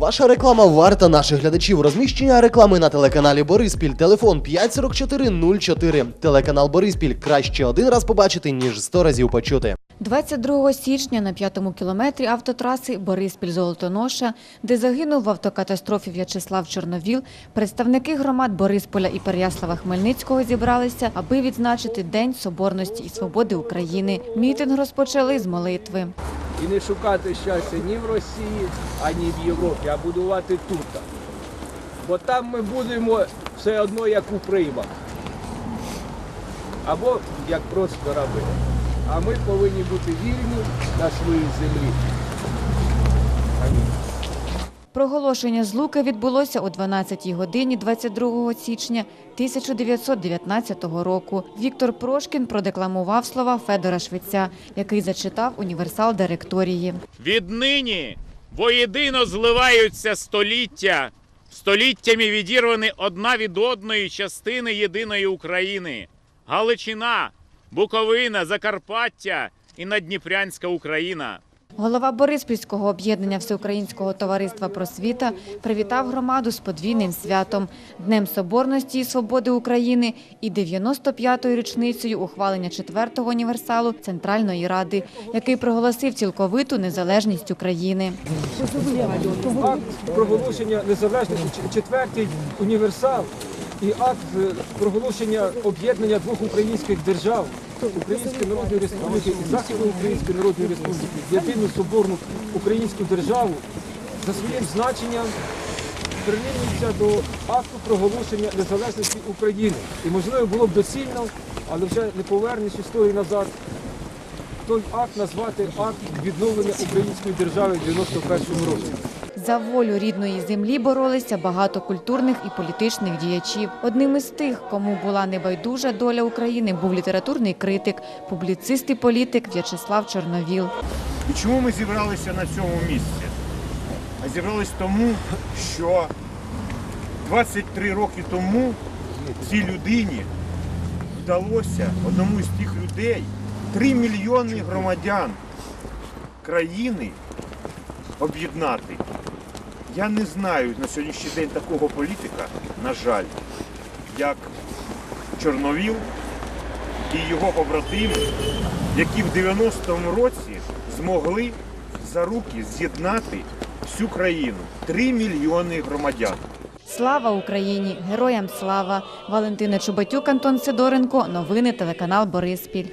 Ваша реклама варта наших глядачів. Розміщення реклами на телеканалі Бориспіль. Телефон 54404. Телеканал Бориспіль. Краще один раз побачити, ніж сто разів почути. 22 січня на п'ятому кілометрі автотраси Бориспіль-Золотоноша, де загинув в автокатастрофі В'ячеслав Чорновіл, представники громад Борисполя і Переяслава Хмельницького зібралися, аби відзначити День Соборності і Свободи України. Мітинг розпочали з молитви. І не шукати щастя ні в Росії, ані в Європі, а будувати тут. Бо там ми будемо все одно як у приймах. Або як просто раби. А ми повинні бути вільні на своїй землі. Амінь. Проголошення злуки відбулося о 12 годині 22 січня 1919 року. Віктор Прошкін продекламував слова Федора Швеця, який зачитав універсал директорії. Віднині воєдино зливаються століття, століттями відірвані одна від одної частини єдиної України. Галичина, Буковина, Закарпаття і Надніпрянська Україна. Голова Бориспільського об'єднання Всеукраїнського товариства просвіта привітав громаду з подвійним святом – Днем Соборності і Свободи України і 95-ю річницею ухвалення 4-го універсалу Центральної Ради, який проголосив цілковиту незалежність України. Акт проголошення незалежності, четвертий універсал і акт е, проголошення об'єднання двох українських держав, Української Народної Республіки і Західноукраїнської Народної Республіки, в єдину соборну українську державу за своїм значенням прирівнюється до акту проголошення незалежності України. І можливо було б доцільно, але вже не повернеш історії назад, той акт назвати акт відновлення української держави в 91-му році. За волю рідної землі боролися багато культурних і політичних діячів. Одним із тих, кому була небайдужа доля України, був літературний критик, публіцист і політик В'ячеслав Чорновіл. І чому ми зібралися на цьому місці? А зібрались тому, що 23 роки тому цій людині вдалося одному з тих людей 3 мільйони громадян країни об'єднати. Я не знаю на сьогоднішній день такого політика, на жаль, як Чорновіл і його побратими, які в 90-му році змогли за руки з'єднати всю країну. 3 мільйони громадян. Слава Україні! Героям слава! Валентина Чубатюк, Антон Сидоренко. Новини телеканал Бориспіль.